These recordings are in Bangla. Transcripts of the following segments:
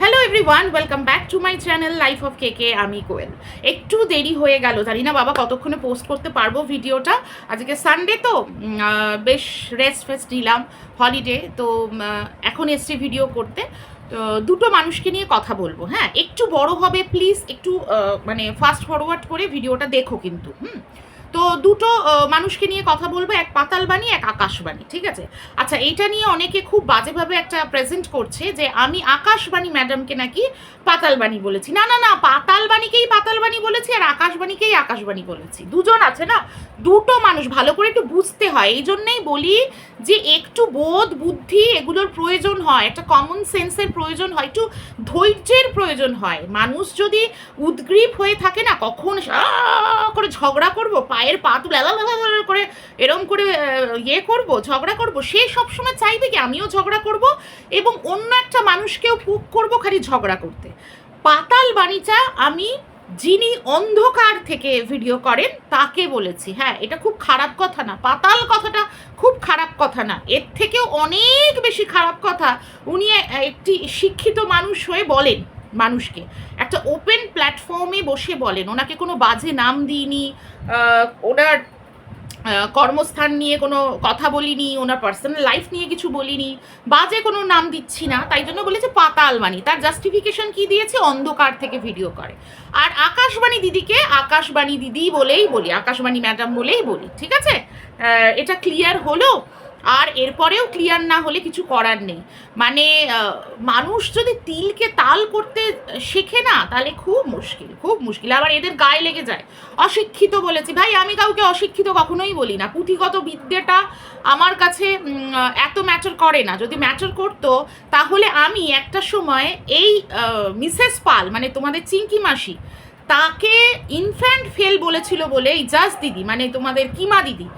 Hello everyone welcome back to my channel life of K K আমি কোয়েল একটু দেরি হয়ে গেল, জানি না বাবা কতক্ষণে পোস্ট করতে পারব ভিডিওটা। আজকে সানডে তো বেশ রেস্ট ফেস্ট নিলাম হলিডে তো এখন এসছি ভিডিও করতে। দুটো মানুষকে নিয়ে কথা বলব হ্যাঁ? একটু বড় হবে প্লিজ একটু মানে ফাস্ট ফরওয়ার্ড করে ভিডিওটা দেখো কিন্তু, হুম? তো দুটো মানুষকে নিয়ে কথা বলব, এক পাতালবাণী এক আকাশবাণী ঠিক আছে? আচ্ছা এইটা নিয়ে অনেকে খুব বাজেভাবে একটা প্রেজেন্ট করছে যে আমি আকাশবাণী ম্যাডামকে নাকি পাতালবাণী বলেছি। না না না পাতালবাণীকেই পাতালবাণী বলেছি আর আকাশবাণীকেই আকাশবাণী বলেছি। দুজন আছে না? দুটো মানুষ, ভালো করে একটু বুঝতে হয়। এই জন্যেই বলি যে একটু বোধ, বুদ্ধি এগুলোর প্রয়োজন হয়, একটা কমন সেন্সের প্রয়োজন হয়, একটু ধৈর্যের প্রয়োজন হয়। মানুষ যদি উদ্গ্রীব হয়ে থাকে না, কখন করে ঝগড়া করব, পায়ের পা তুলে করে এরম করে ইয়ে করব, ঝগড়া করব, সে সবসময় চাইবে কি আমিও ঝগড়া করব এবং অন্য একটা মানুষকেও পুক করব খালি ঝগড়া করতে। পাতাল বাণীটা আমি যিনি অন্ধকার থেকে ভিডিও করেন, তাকে বলেছি। হ্যাঁ এটা খুব খারাপ কথা না। পাতাল কথাটা খুব খারাপ কথা না। এর থেকেও অনেক বেশি খারাপ কথা উনি একটি শিক্ষিত মানুষ হয়ে বলেন মানুষকে। একটা ওপেন প্ল্যাটফর্মে বসে বলেন। ওনাকে কোনো বাজে নাম দিইনি। ওনার কর্মস্থান নিয়ে কোনো কথা বলিনি, ওনার পার্সোনাল লাইফ নিয়ে কিছু বলিনি, বাজে কোনো নাম দিচ্ছি না, তাই জন্য বলেছে পাতালবাণী তার জাস্টিফিকেশন কি দিয়েছে? অন্ধকার থেকে ভিডিও করে। আর আকাশবাণী দিদিকে আকাশবাণী দিদি বলেই বলি, আকাশবাণী ম্যাডাম বলেই বলি, ঠিক আছে? এটা ক্লিয়ার হলো? আর এরপরেও ক্লিয়ার না হলে কিছু করার নেই। মানে মানুষ যদি তিলকে তাল করতে শেখে না, তাহলে খুব মুশকিল খুব মুশকিল। আবার এদের গায়ে লেগে যায়। অশিক্ষিত বলেছি। ভাই, আমি কাউকে অশিক্ষিত কখনোই বলি না। পুঁথিগত বিদ্যাটা আমার কাছে এত ম্যাটার করে না। যদি ম্যাটার করতো, তাহলে আমি একটা সময় এই মিসেস পাল মানে তোমাদের চিঙ্কি মাসি তাকে ইনফ্যান্ট ফেল বলেছিল বলে এই জাজ দিদি মানে তোমাদের কিমা দিদি।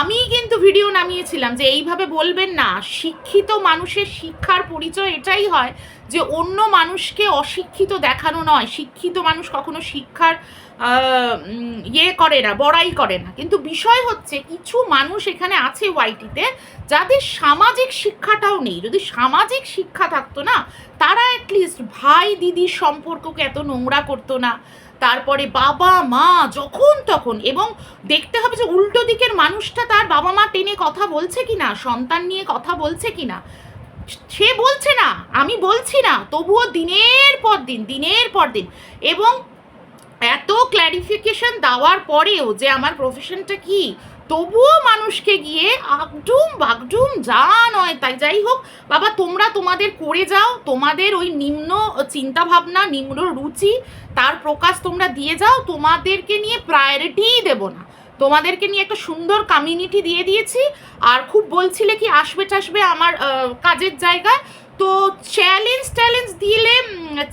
আমি কিন্তু ভিডিও নামিয়েছিলাম যে এইভাবে বলবেন না। শিক্ষিত মানুষের শিক্ষার পরিচয় এটাই হয় যে অন্য মানুষকে অশিক্ষিত দেখানো নয়। শিক্ষিত মানুষ কখনো শিক্ষার ইয়ে করে না, বড়াই করে না। কিন্তু বিষয় হচ্ছে কিছু মানুষ এখানে আছে ওয়াইটিতে যাদের সামাজিক শিক্ষাটাও নেই। যদি সামাজিক শিক্ষা থাকতো না, তারা অ্যাটলিস্ট ভাই দিদির সম্পর্ককে এত নোংরা করতো না। তারপরে বাবা, মা, যখন তখন, এবং দেখতে হবে যে উল্টো দিকের মানুষটা তার বাবা মা টেনে কথা বলছে কি না সন্তান নিয়ে কথা বলছে কিনা। সে বলছে না, আমি বলছি না, তবুও দিনের পর দিন, দিনের পর দিন। এবং এত ক্ল্যারিফিকেশন দেওয়ার পরেও যে আমার প্রফেশনটা কি, তবুও মানুষকে গিয়ে আগডুম বাগডুম যা নয় তাই যাই হোক, বাবা তোমরা তোমাদের করে যাও, তোমাদের ওই নিম্ন চিন্তা ভাবনা নিম্ন রুচি, তার প্রকাশ তোমরা দিয়ে যাও, তোমাদেরকে নিয়ে প্রায়োরিটিই দেবো না। তোমাদেরকে নিয়ে একটা সুন্দর কমিউনিটি দিয়ে দিয়েছি। আর খুব বলছিলে কি, আসবে টাসবে আমার কাজের জায়গায় তো চ্যালেঞ্জ ট্যালেঞ্জ দিলে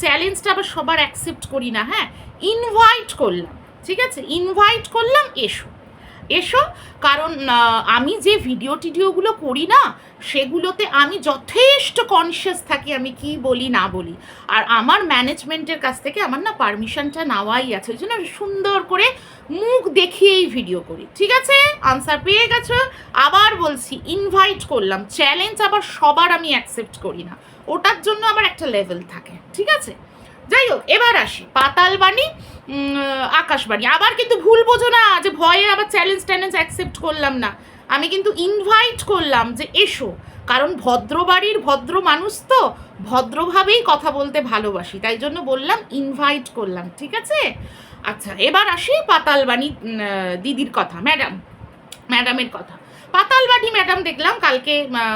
চ্যালেঞ্জটা আবার সবার অ্যাকসেপ্ট করি না হ্যাঁ? ইনভাইট করলাম, ঠিক আছে? ইনভাইট করলাম, এসো। এসো, কারণ আমি যে ভিডিও টিডিওগুলো করি না, সেগুলোতে আমি যথেষ্ট কনসিয়াস থাকি, আমি কি বলি, না বলি। আর আমার ম্যানেজমেন্টের কাছ থেকে আমার না পারমিশনটা নেওয়াই আছে, ওই জন্য সুন্দর করে মুখ দেখিয়েই ভিডিও করি, ঠিক আছে? আনসার পেয়ে গেছো। আবার বলছি ইনভাইট করলাম। চ্যালেঞ্জ আবার সবার আমি অ্যাকসেপ্ট করি না। ওটার জন্য আমার একটা লেভেল থাকে, ঠিক আছে? যাই হোক, এবার আসি। পাতালবাণী আকাশবাণী আবার কিন্তু ভুল বোঝো না যে ভয়ে আবার চ্যালেঞ্জ ট্যালেঞ্জ অ্যাকসেপ্ট করলাম না। আমি কিন্তু ইনভাইট করলাম যে এসো। কারণ ভদ্র বাড়ির ভদ্র মানুষ তো ভদ্রভাবেই কথা বলতে ভালোবাসি। তাই জন্য বললাম ইনভাইট করলাম, ঠিক আছে? আচ্ছা এবার আসি পাতালবাণী দিদির কথা ম্যাডাম ম্যাডামের কথা। পাতালবাটি ম্যাডাম দেখলাম কালকে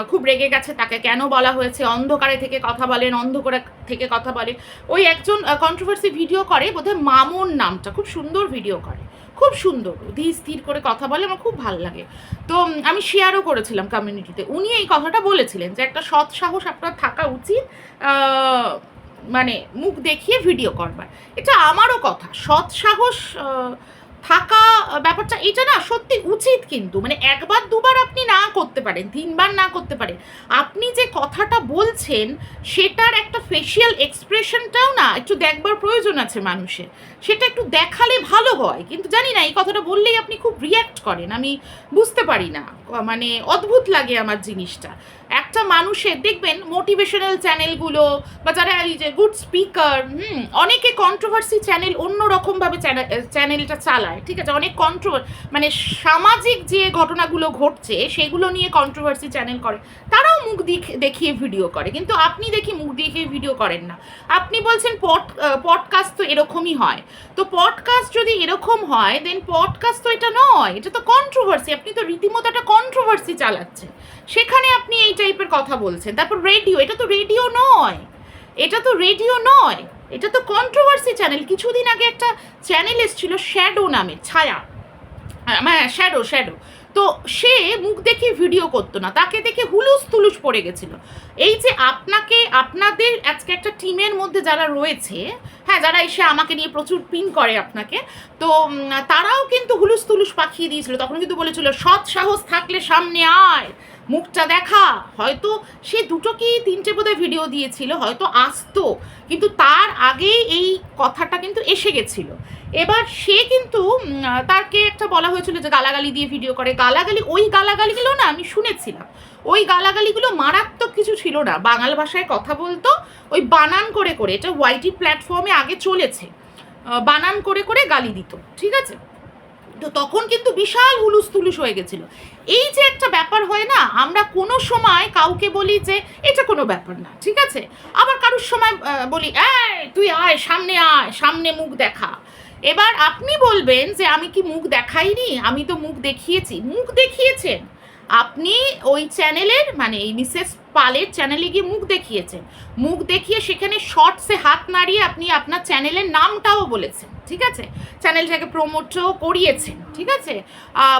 খুব রেগে গেছে, তাকে কেন বলা হয়েছে? অন্ধকারে থেকে কথা বলেন অন্ধকারে থেকে কথা বলে। ওই একজন কন্ট্রোভার্সি ভিডিও করে, বোধহয় মামুন নামটা, খুব সুন্দর ভিডিও করে। খুব সুন্দর। ধীর স্থির করে কথা বলে, আমার খুব ভালো লাগে। তো আমি শেয়ারও করেছিলাম কমিউনিটিতে উনি এই কথাটা বলেছিলেন যে, একটা সৎ সাহস আপনার থাকা উচিত মানে মুখ দেখিয়ে ভিডিও করবার। এটা আমারও কথা। সৎ সাহস থাকা ব্যাপারটা, এটা না সত্যি উচিত কিন্তু। মানে একবার, দুবার আপনি না করতে পারেন, তিনবার না করতে পারেন। আপনি যে কথাটা বলছেন, সেটার একটা ফেসিয়াল এক্সপ্রেশনটাও না একটু দেখবার প্রয়োজন আছে মানুষের। সেটা একটু দেখালে ভালো হয়, কিন্তু জানি না, এই কথাটা বললেই আপনি খুব রিয়্যাক্ট করেন, আমি বুঝতে পারি না মানে অদ্ভুত লাগে আমার জিনিসটা। একটা মানুষের, দেখবেন মোটিভেশনাল চ্যানেলগুলো বা যারা এই যে গুড স্পিকার হুম, অনেকে কন্ট্রোভার্সি চ্যানেল অন্য রকমভাবে চ্যানেলটা চালায়, ঠিক আছে? অনেক কন্ট্রোভার মানে সামাজিক যে ঘটনাগুলো ঘটছে, সেগুলো নিয়ে কন্ট্রোভার্সি চ্যানেল করে, তারাও মুখ দিখ- দেখিয়ে ভিডিও করে, কিন্তু আপনি দেখি মুখ দেখিয়ে ভিডিও করেন না। আপনি বলছেন পড পডকাস্ট তো এরকমই হয়। তো পডকাস্ট যদি এরকম হয় দেন পডকাস্ট তো এটা নয়, এটা তো কন্ট্রোভার্সি আপনি তো রীতিমতো একটা কন্ট্রোভার্সি চালাচ্ছেন। সেখানে আপনি এই টাইপের কথা বলছেন। তারপর রেডিও এটা তো রেডিও নয়। এটা তো রেডিও নয়। এটা তো কন্ট্রোভার্সি চ্যানেল কিছুদিন আগে একটা চ্যানেল এসেছিল শ্যাডো নামে, ছায়া। হ্যাঁ শ্যাডো শ্যাডো তো সে মুখ দেখে ভিডিও করতো না। তাকে দেখে হুলুস তুলুস পড়ে গেছিল। এই যে আপনাকে, আপনাদের আজকে একটা টিমের মধ্যে যারা রয়েছে হ্যাঁ যারা এসে আমাকে নিয়ে প্রচুর পিন করে আপনাকে, তো তারাও কিন্তু হুলুস তুলুস পাখিয়ে দিয়েছিল। তখন কিন্তু বলেছিল, সৎ সাহস থাকলে সামনে আয়, মুখটা দেখা। হয়তো সে দুটো কি তিনটে বোধহয় ভিডিও দিয়েছিল, হয়তো আসতো, কিন্তু তার আগেই এই কথাটা কিন্তু এসে গেছিল। এবার সে কিন্তু তাকে একটা বলা হয়েছিল যে গালাগালি দিয়ে ভিডিও করে। গালাগালি, ওই গালাগালিগুলো না আমি শুনেছিলাম। ওই গালাগালিগুলো মারাত্মক কিছু ছিল না। বাঙাল ভাষায় কথা বলতো, ওই বানান করে করে, এটা ওয়াইটি প্ল্যাটফর্মে আগে চলেছে বানান করে করে গালি দিত, ঠিক আছে? তো তখন কিন্তু বিশাল হুলুস তুলুস হয়ে গেছিল। এই যে একটা ব্যাপার হয় না, আমরা কোনো সময় কাউকে বলি যে এটা কোনো ব্যাপার না, ঠিক আছে? আবার কারোর সময় বলি, এই, তুই আয়, সামনে আয়, সামনে মুখ দেখা। এবার আপনি বলবেন যে, আমি কি মুখ দেখাইনি? আমি তো মুখ দেখিয়েছি। মুখ দেখিয়েছেন। আপনি ওই চ্যানেলের মানে এই মিসেস পালের চ্যানেলে গিয়ে মুখ দেখিয়েছেন। মুখ দেখিয়ে সেখানে শর্টসে হাত নাড়িয়ে আপনি আপনার চ্যানেলের নামটাও বলেছেন, ঠিক আছে? চ্যানেলটাকে প্রমোটও করিয়েছেন, ঠিক আছে?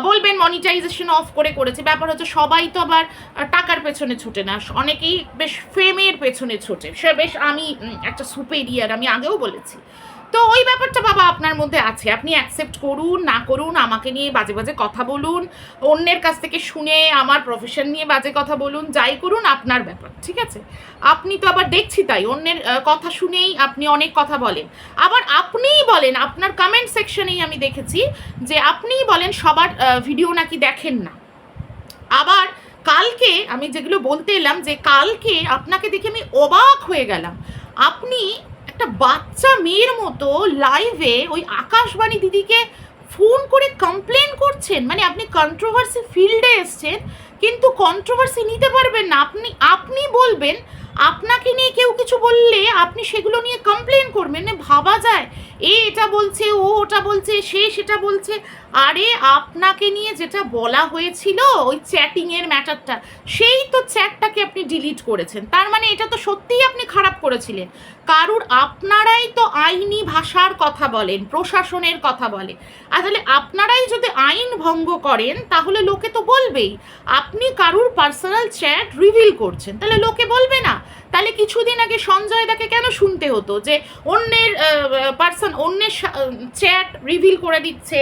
বলবেন মনিটাইজেশন অফ করে করেছে। ব্যাপার হচ্ছে সবাই তো আবার টাকার পেছনে ছুটে না। অনেকেই বেশ ফেমের পেছনে ছোটে। সে বেশ আমি একটা সুপেরিয়ার আমি আগেও বলেছি। তো ওই ব্যাপারটা বাবা আপনার মধ্যে আছে। আপনি অ্যাকসেপ্ট করুন, না করুন, আমাকে নিয়ে বাজে বাজে কথা বলুন, অন্যের কাছ থেকে শুনে আমার প্রফেশন নিয়ে বাজে কথা বলুন, যাই করুন, আপনার ব্যাপার, ঠিক আছে? আপনি তো আবার দেখছি তাই, অন্যের কথা শুনেই আপনি অনেক কথা বলেন। আবার আপনিই বলেন, আপনার কমেন্ট সেকশনেই আমি দেখেছি যে আপনিই বলেন সবার ভিডিও নাকি দেখেন না। আবার কালকে আমি যেগুলো বলতে এলাম যে কালকে আপনাকে দেখে আমি অবাক হয়ে গেলাম। আপনি একটা বাচ্চা মেয়ের মতো লাইভে ওই আকাশবাণী দিদিকে ফোন করে কমপ্লেন করছেন। মানে আপনি কন্ট্রোভার্সি ফিল্ডে এসছেন, কিন্তু কন্ট্রোভার্সি নিতে পারবেন না। আপনি আপনি বলবেন আপনাকে নিয়ে কেউ কিছু বললে আপনি সেগুলো নিয়ে কমপ্লেন করবেন না ভাবা যায়। এ এটা বলছে, ও ওটা বলছে, সে সেটা বলছে। আরে আপনাকে নিয়ে যেটা বলা হয়েছিল ওই চ্যাটিংয়ের ম্যাটারটা, সেই তো চ্যাটটাকে আপনি ডিলিট করেছেন। তার মানে এটা তো সত্যিই আপনি খারাপ করেছিলেন। কারুর আপনারাই তো আইনি ভাষার কথা বলেন, প্রশাসনের কথা বলে। তাহলে আপনারাই যদি আইন ভঙ্গ করেন, তাহলে লোকে তো বলবেই। আপনি কারুর পার্সোনাল চ্যাট রিভিল করছেন, তাহলে লোকে বলবে না। তাহলে কিছুদিন আগে সঞ্জয় দাকে কেন শুনতে হতো যে অন্যের পার্সন অন্যের চ্যাট রিভিল করে দিচ্ছে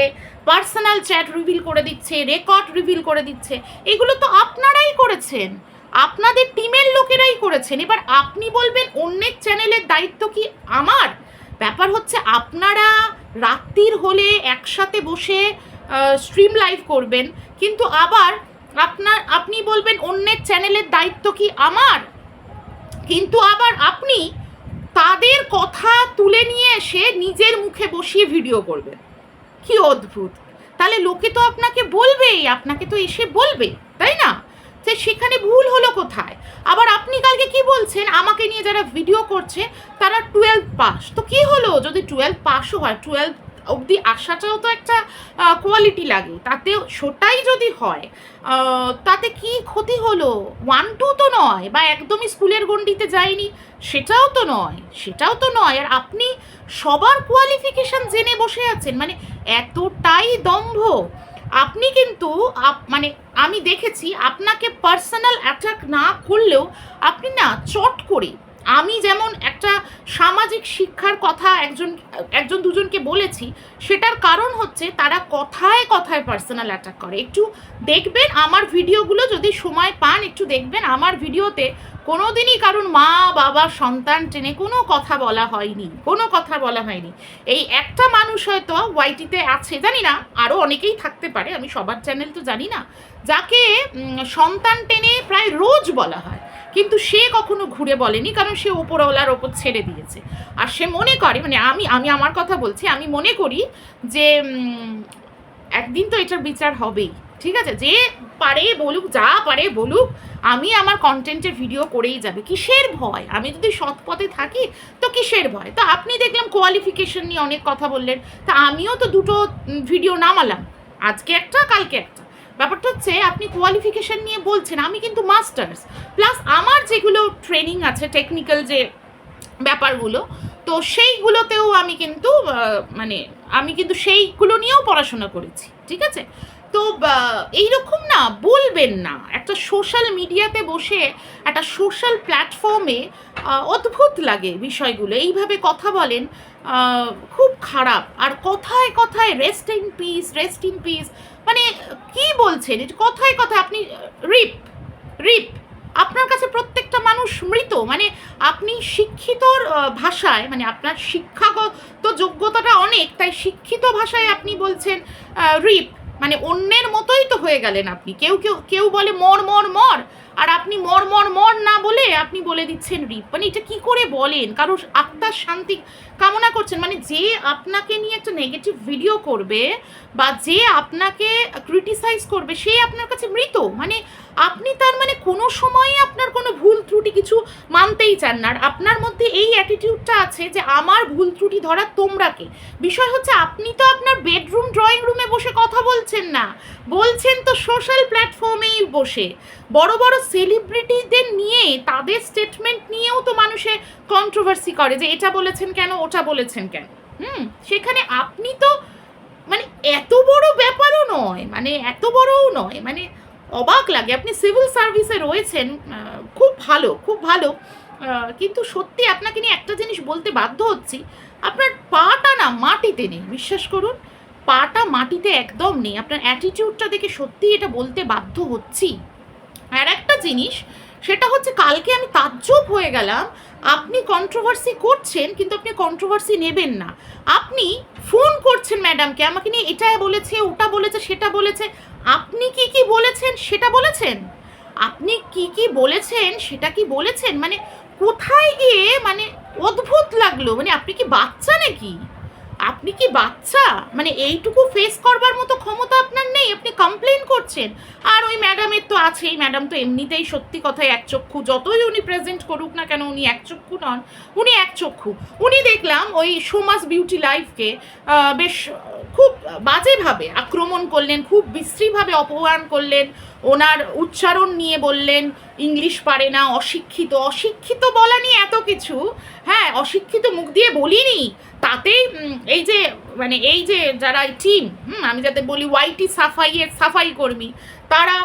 পার্সোনাল চ্যাট রিভিল করে দিচ্ছে রেকর্ড রিভিল করে দিচ্ছে, এগুলো তো আপনারাই করেছেন। আপনাদের টিমের লোকেরাই করেছেন। এবার আপনি বলবেন অন্যের চ্যানেলের দায়িত্ব কি আমার? ব্যাপার হচ্ছে আপনারা রাত্রির হলে একসাথে বসে স্ট্রিম লাইভ করবেন, কিন্তু আবার আপনার, আপনি বলবেন অন্যের চ্যানেলের দায়িত্ব কি আমার? কিন্তু আবার আপনি তাদের কথা তুলে নিয়ে এসে নিজের মুখে বসিয়ে ভিডিও করবেন। কি অদ্ভুত। তাহলে লোকে তো আপনাকে বলবেই, আপনাকে তো এসে বলবে, তাই না? যে সেখানে ভুল হলো কোথায়? আবার আপনি কালকে কি বলছেন? আমাকে নিয়ে যারা ভিডিও করছে, তারা টুয়েলভ পাস তো কি হলো? যদি টুয়েলভ পাসও হয় টুয়েলভ অবধি আসাটাও তো একটা কোয়ালিটি লাগে। তাতে সেটাই যদি হয় তাতে কি ক্ষতি হলো? ওয়ান টু তো নয়, বা একদমই স্কুলের গণ্ডিতে যায়নি, সেটাও তো নয়, সেটাও তো নয়। আর আপনি সবার কোয়ালিফিকেশান জেনে বসে আছেন মানে এতটাই দম্ভ। আপনি কিন্তু মানে আমি দেখেছি, আপনাকে পার্সোনাল অ্যাটাক না করলেও আপনি না চট করে আমি যেমন একটা সামাজিক শিক্ষার কথা একজন একজন দুজনকে বলেছি, সেটার কারণ হচ্ছে তারা কথায় কথায় পার্সোনাল অ্যাটাক করে। একটু দেখবেন আমার ভিডিওগুলো যদি সময় পান, একটু দেখবেন আমার ভিডিওতে কোনো দিনই কারণ মা, বাবা, সন্তান টেনে কোনো কথা বলা হয়নি, কোনো কথা বলা হয়নি। এই একটা মানুষ হয়তো ওয়াইটিতে আছে, জানি না আরও অনেকেই থাকতে পারে, আমি সবার চ্যানেল তো জানি না, যাকে সন্তান টেনে প্রায় রোজ বলা হয়। কিন্তু সে কখনো ঘুরে বলেনি, কারণ সে ওপরওয়ালার ওপর ছেড়ে দিয়েছে। আর সে মনে করে মানে আমি আমি আমার কথা বলছি, আমি মনে করি যে একদিন তো এটার বিচার হবেই, ঠিক আছে? যে পারে বলুক, যা পারে বলুক, আমি আমার কন্টেন্টের ভিডিও করেই যাবে। কিসের ভয়? আমি যদি সৎ পথে থাকি, তো কিসের ভয়? তো আপনি দেখলাম কোয়ালিফিকেশন নিয়ে অনেক কথা বললেন, তা আমিও তো দুটো ভিডিও নামালাম। আজকে একটা, কালকে একটা। ব্যাপারটা হচ্ছে আপনি কোয়ালিফিকেশন নিয়ে বলছেন, আমি কিন্তু মাস্টার্স প্লাস আমার যেগুলো ট্রেনিং আছে টেকনিক্যাল যে ব্যাপারগুলো, তো সেইগুলোতেও আমি কিন্তু মানে আমি কিন্তু সেইগুলো নিয়েও পড়াশোনা করেছি, ঠিক আছে? তো এইরকম না, বলবেন না। একটা সোশ্যাল মিডিয়াতে বসে, একটা সোশ্যাল প্ল্যাটফর্মে অদ্ভুত লাগে বিষয়গুলো। এইভাবে কথা বলেন খুব খারাপ। আর কথায় কথায় rest in peace rest in peace মানে কি বলছেন? এটা কথায় কথায় আপনি, রিপ রিপ, আপনার কাছে প্রত্যেকটা মানুষ মৃত। মানে আপনি শিক্ষিতর ভাষায় মানে আপনার শিক্ষাগত যোগ্যতাটা অনেক, তাই শিক্ষিত ভাষায় আপনি বলছেন রিপ মানে অন্যের মতোই তো হয়ে গেলেন আপনি। কেউ কেউ কেউ বলে মর মর মর। আর আপনি মর মর মর না বলে আপনি বলে দিচ্ছেন রিপ। মানে এটা কি করে বলেন? কারোর আত্মার শান্তি কামনা করছেন? মানে যে আপনাকে নিয়ে একটা নেগেটিভ ভিডিও করবে বা যে আপনাকে ক্রিটিসাইজ করবে, সে আপনার কাছে মৃত? মানে আপনি তার মানে কোনো সময়ই আপনার কোনো ভুল ত্রুটি কিছু মানতেই চান না। আর আপনার মধ্যে এই অ্যাটিটিউডটা আছে যে, আমার ভুল ত্রুটি ধরা তোমরাকে বিষয় হচ্ছে, আপনি তো আপনার বেডরুম ড্রয়িং রুমে বসে কথা বলছেন না। বলছেন তো সোশ্যাল প্ল্যাটফর্মেই বসে। বড় বড় সেলিব্রিটিদের নিয়ে, তাদের স্টেটমেন্ট নিয়েও তো মানুষে কন্ট্রোভার্সি করে যে, এটা বলেছেন কেন, ওটা বলেছেন কেন? হুম, সেখানে আপনি তো মানে এত বড় ব্যাপারও নয় মানে এত বড়ও নয় মানে অবাক লাগে। আপনি সিভিল সার্ভিসে রয়েছেন খুব ভালো খুব ভালো। কিন্তু সত্যি আপনাকে নিয়ে একটা জিনিস বলতে বাধ্য হচ্ছি। আপনার পাটা না মাটিতে নেই, বিশ্বাস করুন। পাটা মাটিতে একদম নেই। আপনার অ্যাটিটিউডটা দেখে সত্যি এটা বলতে বাধ্য হচ্ছি। আর একটা জিনিস সেটা হচ্ছে কালকে আমি তাজ্জব হয়ে গেলাম। আপনি কন্ট্রোভার্সি করছেন, কিন্তু আপনি কন্ট্রোভার্সি নেবেন না। আপনি ফোন করছেন ম্যাডামকে আমাকে নিয়ে এটা বলেছে, ওটা বলেছে, সেটা বলেছে। আপনি কি কি বলেছেন, সেটা বলেছেন? আপনি কি কি বলেছেন, সেটা কি বলেছেন? মানে কোথায় গিয়ে মানে অদ্ভুত লাগল? মানে আপনি কি বাচ্চা নাকি? আপনি কি বাচ্চা? মানে এইটুকু ফেস করবার মতো ক্ষমতা আপনার নেই, আপনি কমপ্লেন করছেন। আর ওই ম্যাডামের তো আছেই ম্যাডাম তো এমনিতেই সত্যি কথায় এক চক্ষু। যতই উনি প্রেজেন্ট করুক না কেন, উনি এক চক্ষু নন, উনি এক চক্ষু। উনি দেখলাম ওই সোমাস বিউটি লাইফকে বেশ, খুব বাজেভাবে আক্রমণ করলেন, খুব বিশ্রীভাবে অপমান করলেন। ওনার উচ্চারণ নিয়ে বললেন ইংলিশ পারে না, অশিক্ষিত অশিক্ষিত বলা নিয়ে এত কিছু। হ্যাঁ অশিক্ষিত মুখ দিয়ে বলিনি। তাতেই এই যে মানে এই যে যারা টিম আমি যাতে বলি ওয়াইটি সাফাইয়ের সাফাই কর্মী, তারা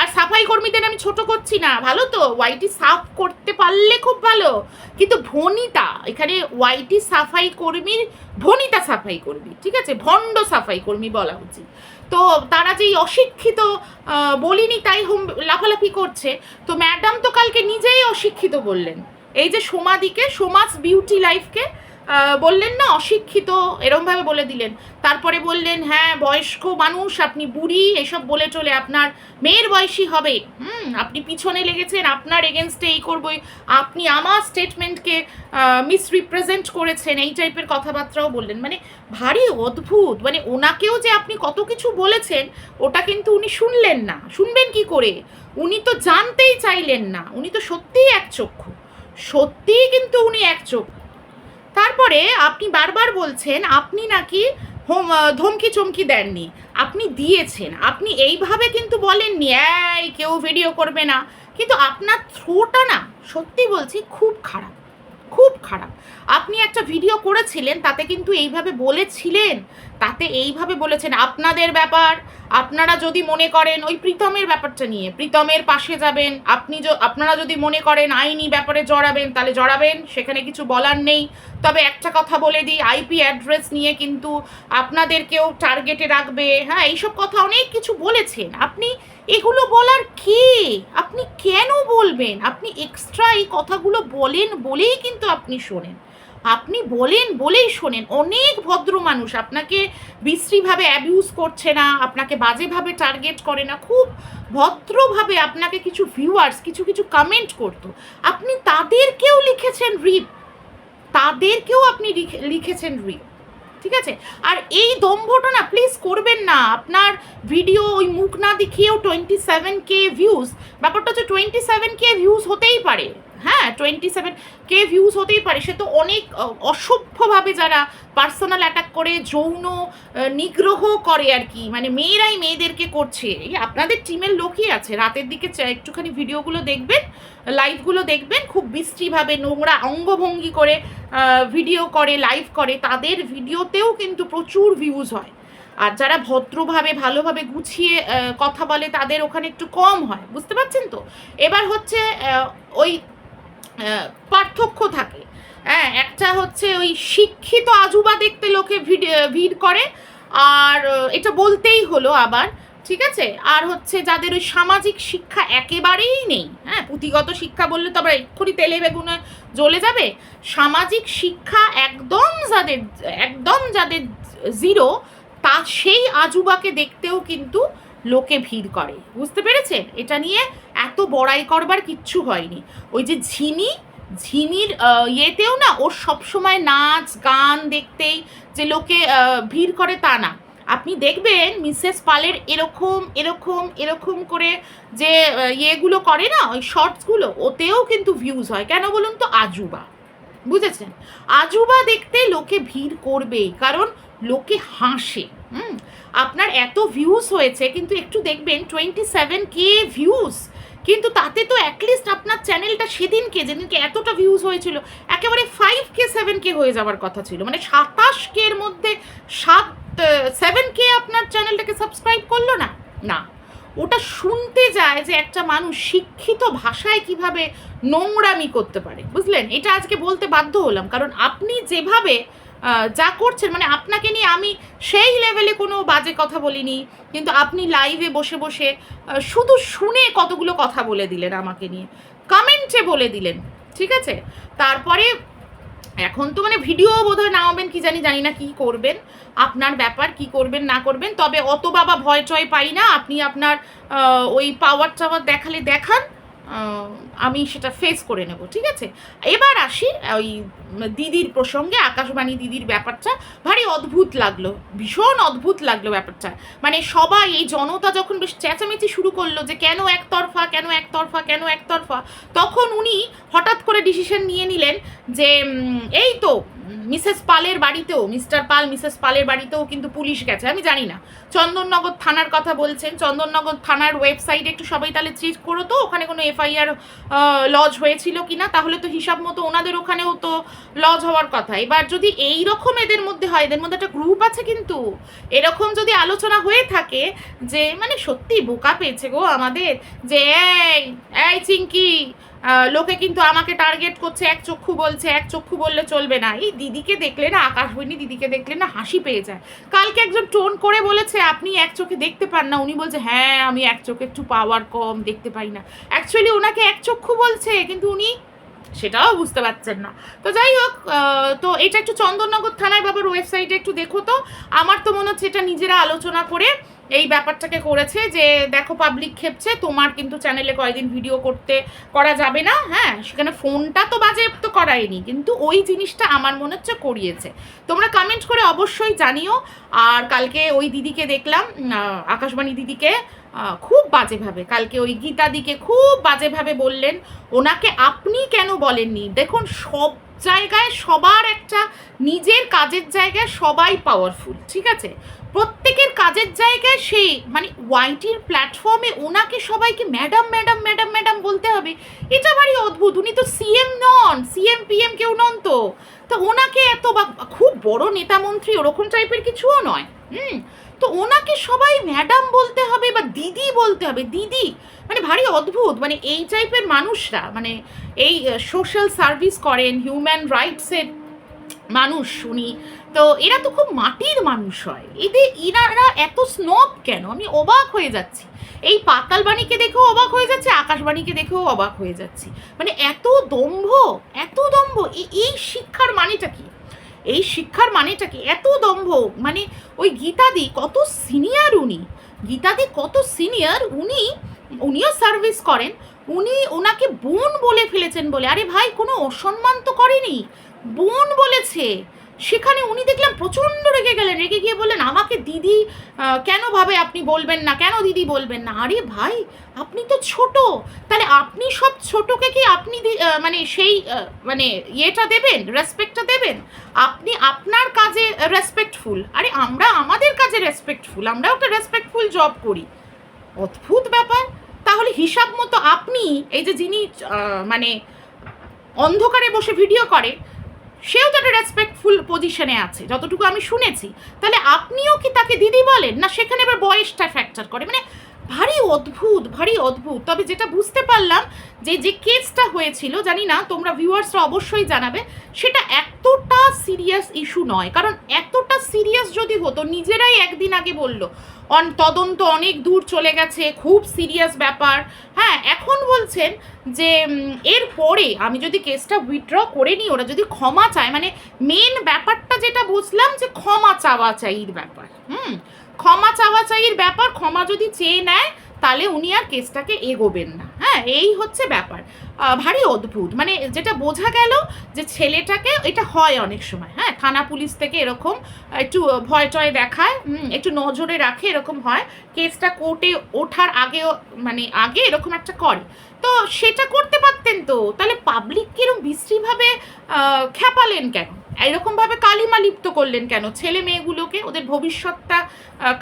আর সাফাই কর্মীদের আমি ছোট করছি না, ভালো তো? ওয়াইটি সাফ করতে পারলে খুব ভালো। কিন্তু ভনিতা, এখানে ওয়াইটি সাফাই কর্মীর ভনিতা সাফাই কর্মী, ঠিক আছে? ভণ্ড সাফাই কর্মী বলা উচিত। তো তারা যেই অশিক্ষিত বলিনি তাই হুম, লাফালাফি করছে। তো ম্যাডাম তো কালকে নিজেই অশিক্ষিত বললেন। এই যে সোমাদিকে সোমাস বিউটি লাইফকে বললেন না, অশিক্ষিত, এরমভাবে বলে দিলেন। তারপরে বললেন হ্যাঁ বয়স্ক মানুষ, আপনি বুড়ি, এসব বলে চলে আপনার মেয়ের বয়সী হবে। হুম, আপনি পিছনে লেগেছেন, আপনার এগেনস্টে এই করবই। আপনি আমার স্টেটমেন্টকে মিসরিপ্রেজেন্ট করেছেন। এই টাইপের কথাবার্তাও বললেন। মানে ভারী অদ্ভুত। মানে ওনাকেও যে আপনি কত কিছু বলেছেন, ওটা কিন্তু উনি শুনলেন না। শুনবেন কি করে? উনি তো জানতেই চাইলেন না। উনি তো সত্যিই এক চক্ষু। সত্যিই কিন্তু উনি এক চক্ষু। তারপরে আপনি বারবার বলছেন, আপনি নাকি ধমকি চমকি দেননি। আপনি দিয়েছেন। আপনি এইভাবে কিন্তু বলেননি, এই, কেউ ভিডিও করবে না। কিন্তু আপনার থ্রোটা না, সত্যি বলছি, খুব খারাপ। খুব খারাপ। আপনি একটা ভিডিও করেছিলেন, তাতে কিন্তু এইভাবে বলেছিলেন তাতে এইভাবে বলেছেন, আপনাদের ব্যাপার, আপনারা যদি মনে করেন, ওই প্রীতমের ব্যাপারটা নিয়ে, প্রীতমের পাশে যাবেন, আপনি আপনারা যদি মনে করেন আইনি ব্যাপারে জড়াবেন, তাহলে জড়াবেন, সেখানে কিছু বলার নেই। তবে একটা কথা বলে দিই, আইপি অ্যাড্রেস নিয়ে কিন্তু আপনাদেরকেও টার্গেটে রাখবে। হ্যাঁ এইসব কথা অনেক কিছু বলেছেন। আপনি এগুলো বলার কে? আপনি কেন বলবেন? আপনি এক্সট্রা এই কথাগুলো বলেন বলেই কিন্তু আপনি শোনেন। আপনি বলেন বলেই শোনেন। অনেক ভদ্র মানুষ আপনাকে বিশ্রীভাবে অ্যাবিউজ করছে না, আপনাকে বাজেভাবে টার্গেট করে না। খুব ভদ্রভাবে আপনাকে কিছু ভিউয়ার্স কিছু কিছু কমেন্ট করতো। আপনি তাদেরকেও লিখেছেন রিপ তাদেরকেও আপনি লিখে- লিখেছেন রিপ ঠিক আছে? আর এই দম্ভটা না প্লিজ করবেন না। আপনার ভিডিও ওই মুখ না দেখিয়েও টোয়েন্টি সেভেন কে ভিউজ ব্যাপারটা হচ্ছে টোয়েন্টি সেভেন কে ভিউজ হতেই পারে। হ্যাঁ টোয়েন্টি সেভেন কে ভিউজ হতেই পারে। সে তো অনেক অসভ্যভাবে যারা পার্সোনাল অ্যাটাক করে, যৌন নিগ্রহ করে আর কি। মানে মেয়েরাই মেয়েদেরকে করছে। এই আপনাদের টিমের লোকই আছে। রাতের দিকে একটুখানি ভিডিওগুলো দেখবেন লাইভগুলো দেখবেন, খুব বিশ্রীভাবে নোংরা অঙ্গভঙ্গি করে ভিডিও করে লাইভ করে, তাদের ভিডিওতেও কিন্তু প্রচুর ভিউজ হয়। আর যারা ভদ্রভাবে, ভালোভাবে গুছিয়ে কথা বলে, তাদের ওখানে একটু কম হয়। বুঝতে পারছেন তো? এবার হচ্ছে ওই পার্থক্য থাকে। হ্যাঁ একটা হচ্ছে ওই শিক্ষিত আজুবা দেখতে লোকে ভিড় ভিড় করে, আর এটা বলতেই হলো আবার, ঠিক আছে? আর হচ্ছে যাদের ওই সামাজিক শিক্ষা একেবারেই নেই হ্যাঁ পুঁথিগত শিক্ষা বললে তো আবার এক্ষুনি তেলে বেগুনে জ্বলে যাবে। সামাজিক শিক্ষা একদম যাদের একদম যাদের জিরো তা সেই আজুবাকে দেখতেও কিন্তু লোকে ভিড় করে। বুঝতে পেরেছেন? এটা নিয়ে এত বড়াই করবার কিচ্ছু হয়নি। ওই যে ঝিমি, ঝিমির ইয়েতেও না ওর সবসময় নাচ, গান দেখতেই যে লোকে ভিড় করে তা না। আপনি দেখবেন মিসেস পালের এরকম এরকম এরকম করে যে ইয়েগুলো করে না, ওই শর্টসগুলো, ওতেও কিন্তু ভিউজ হয়। কেন বলুন তো? আজুবা। বুঝেছেন? আজুবা দেখতে লোকে ভিড় করবেই, কারণ লোকে হাসে। আপনার এত ভিউজ হয়েছে, কিন্তু একটু দেখবেন টোয়েন্টি সেভেন কে ভিউজ কিন্তু তাতে তো অ্যাটলিস্ট আপনার চ্যানেলটা সেদিনকে, যেদিনকে এতটা ভিউজ হয়েছিল, একেবারে ফাইভ কে সেভেন কে হয়ে যাওয়ার কথা ছিল। মানে সাতাশ কে এর মধ্যে সাত সেভেন কে আপনার চ্যানেলটাকে সাবস্ক্রাইব করল না? না। ওটা শুনতে যায় যে একটা মানুষ শিক্ষিত ভাষায় কীভাবে নোংরামি করতে পারে। বুঝলেন? এটা আজকে বলতে বাধ্য হলাম। কারণ আপনি যেভাবে যা করছেন মানে আপনাকে নিয়ে আমি সেই লেভেলে কোনো বাজে কথা বলিনি, কিন্তু আপনি লাইভে বসে বসে শুধু শুনে কতগুলো কথা বলে দিলেন আমাকে নিয়ে। কমেন্টে বলে দিলেন, ঠিক আছে? তারপরে এখন তো মানে ভিডিও বোধহয় নামাবেন, কি জানি জানি না কি করবেন, আপনার ব্যাপার, কি করবেন, না করবেন, তবে অত বাবা ভয় টয় পাই না, আপনি আপনার ওই পাওয়ার টাওয়ার দেখালে দেখান আমি সেটা ফেস করে নেব, ঠিক আছে? এবার আসি, ওই দিদির প্রসঙ্গে, আকাশবাণী দিদির ব্যাপারটা। ভারী অদ্ভুত লাগল, ভীষণ অদ্ভুত লাগল ব্যাপারটা। মানে সবাই, এই জনতা যখন বেশ চেঁচামেচি শুরু করল যে কেন একতরফা কেন একতরফা কেন একতরফা, তখন উনি হঠাৎ করে ডিসিশন নিয়ে নিলেন যে এই তো মিসেস পালের বাড়িতেও, মিস্টার পাল, মিসেস পালের বাড়িতেও কিন্তু পুলিশ গেছে, আমি জানি না। চন্দননগর থানার কথা বলছেন, চন্দননগর থানার ওয়েবসাইটে একটু সবাই তাহলে চেক করো তো, ওখানে কোনো এফআইআর লজ হয়েছিল কিনা, তাহলে তো হিসাব মতো ওনাদের ওখানেও তো লজ হওয়ার কথা। এবার যদি এই রকম এদের মধ্যে হয়, এদের মধ্যে একটা গ্রুপ আছে কিন্তু, এরকম যদি আলোচনা হয়ে থাকে যে মানে সত্যি বোকা পেয়েছে গো আমাদের, যে, এই এই চিঙ্কি লোকে কিন্তু আমাকে টার্গেট করছে, এক চক্ষু বলছে, এক চক্ষু বললে চলবে না। এই দিদিকে দেখলে না আকাশবণী দিদিকে দেখলে না হাসি পেয়ে যায়। কালকে একজন টোন করে বলেছে, আপনি এক চোখে দেখতে পান না। উনি বলছে হ্যাঁ আমি এক চোখে একটু পাওয়ার কম দেখতে পাই না। অ্যাকচুয়ালি ওনাকে এক চক্ষু বলছে, কিন্তু উনি সেটাও বুঝতে পারছেন না। তো যাই হোক তো এটা একটু চন্দননগর থানায় বাবার ওয়েবসাইটে একটু দেখো তো। আমার তো মনে হচ্ছে এটা নিজেরা আলোচনা করে এই ব্যাপারটাকে করেছে যে, দেখো পাবলিক খেপছে তোমার কিন্তু চ্যানেলে কয়েকদিন ভিডিও করতে করা যাবে না হ্যাঁ? সেখানে ফোনটা তো বাজে, তো করায়নি। কিন্তু ওই জিনিসটা আমার মনে হচ্ছে করিয়েছে। তোমরা কমেন্ট করে অবশ্যই জানিও। আর কালকে ওই দিদিকে দেখলাম আকাশবাণী দিদিকে খুব বাজেভাবে, কালকে ওই গীতা দিকে খুব বাজেভাবে বললেন, ওনাকে আপনি কেন বলেননি? দেখুন, সব জায়গায় সবার একটা নিজের কাজের জায়গায় সবাই পাওয়ারফুল ঠিক আছে? প্রত্যেকের কাজের জায়গায় সে মানে ওয়াইটির প্ল্যাটফর্মে ওনাকে সবাইকে ম্যাডাম ম্যাডাম ম্যাডাম ম্যাডাম বলতে হবে। এটা ভারী অদ্ভুত, উনি তো সিএম নন সিএম পিএম কেউ নন তো। তো ওনাকে এত বা, খুব বড় নেতা মন্ত্রী ওরকম টাইপের কিছুও নয়, হুম? তো ওনাকে সবাই ম্যাডাম বলতে হবে বা দিদি বলতে হবে, দিদি মানে ভারী অদ্ভুত মানে এই টাইপের মানুষরা মানে এই সোশ্যাল সার্ভিস করেন হিউম্যান রাইটসের মানুষ, উনি তো এরা তো খুব মাটির মানুষ হয়। এদের ইনারা এত স্নোব কেন? আমি অবাক হয়ে যাচ্ছি। এই পাতালবাণীকে দেখেও অবাক হয়ে যাচ্ছে, আকাশবাণীকে দেখেও অবাক হয়ে যাচ্ছি। মানে এত দম্ভ এত দম্ভ এই শিক্ষার মানেটা কি? এই শিক্ষার মানেটা কি? এত দম্ভ মানে ওই গীতাদি কত সিনিয়র উনি। গীতাদি কত সিনিয়র, উনি, উনিও সার্ভিস করেন। উনি ওনাকে বোন বলে ফেলেছেন বলে। আরে ভাই, কোনো অসম্মান তো করেনি। বোন বলেছে। সেখানে উনি দেখলাম প্রচণ্ড রেগে গেলেন। রেগে গিয়ে বললেন, আমাকে দিদি কেন ভাবে আপনি বলবেন না? কেন দিদি বলবেন না? আরে ভাই, আপনি তো ছোট। তাহলে আপনি সব ছোটকে কি আপনি মানে সেই মানে ইয়েটা দেবেন? রেসপেক্টটা দেবেন? আপনি আপনার কাজে রেসপেক্টফুল আরে আমরা আমাদের কাজে রেসপেক্টফুল আমরাও একটা রেসপেক্টফুল জব করি। অদ্ভুত ব্যাপার। তাহলে হিসাব মতো আপনি, এই যে যিনি মানে অন্ধকারে বসে ভিডিও করে সেও তো একটা রেসপেক্টফুল পজিশনে আছে, যতটুকু আমি শুনেছি। তাহলে আপনিও কি তাকে দিদি বলেন? না, সেখানে এবার বয়সটা ফ্যাক্টর করে? মানে ভারী অদ্ভুত ভারী অদ্ভুত। তবে যেটা বুঝতে পারলাম যে যে কেসটা হয়েছিল, জানি না, তোমরা ভিউয়ার্সরা অবশ্যই জানাবে, সেটা এতটা সিরিয়াস ইস্যু নয়। কারণ এতটা সিরিয়াস যদি হতো, নিজেরাই একদিন আগে বলল, অন, তদন্ত অনেক দূর চলে গেছে, খুব সিরিয়াস ব্যাপার। হ্যাঁ এখন বলছেন যে এর পরে আমি যদি কেসটা উইথড্র করে নিই, ওরা যদি ক্ষমা চায় মানে মেন ব্যাপারটা যেটা বুঝলাম যে, ক্ষমা চাওয়া চাইর ব্যাপার। হুম? ক্ষমা চাওয়া চাইর ব্যাপার, ক্ষমা যদি চেয়ে নেয়, তাহলে উনি আর কেসটাকে এগোবেন না। হ্যাঁ এই হচ্ছে ব্যাপার। ভারী অদ্ভুত। মানে যেটা বোঝা গেল যে ছেলেটাকে এটা হয় অনেক সময়। হ্যাঁ থানা পুলিশ থেকে এরকম একটু ভয় টয় দেখায় একটু নজরে রাখে এরকম হয়। কেসটা কোর্টে ওঠার আগেও মানে আগে এরকম একটা করে। তো সেটা করতে পারতেন তো? তাহলে পাবলিক কিরম বিশ্রীভাবে খ্যাপালেন কেন? এরকমভাবে কালিমা লিপ্ত করলেন কেন? ছেলে মেয়েগুলোকে, ওদের ভবিষ্যৎটা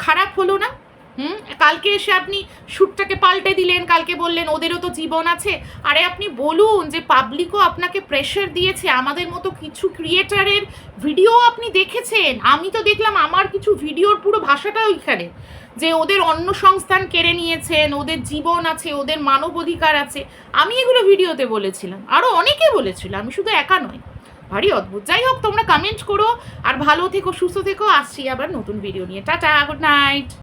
খারাপ হলো না? হুম? কালকে এসে আপনি শ্যুটটাকে পাল্টে দিলেন, কালকে বললেন, ওদেরও তো জীবন আছে। আরে আপনি বলুন যে পাবলিকও আপনাকে প্রেশার দিয়েছে, আমাদের মতো কিছু ক্রিয়েটারের ভিডিও আপনি দেখেছেন? আমি তো দেখলাম আমার কিছু ভিডিওর পুরো ভাষাটা ওইখানে। যে ওদের অন্য সংস্থান কেড়ে নিয়েছেন, ওদের জীবন আছে, ওদের মানব অধিকার আছে। আমি এগুলো ভিডিওতে বলেছিলাম। আরও অনেকে বলেছিল, আমি শুধু একা নয় ভারী অদ্ভুত। যাই হোক তোমরা কমেন্ট করো, আর ভালো থেকো, সুস্থ থেকো। আসছি আবার নতুন ভিডিও নিয়ে। Tata good night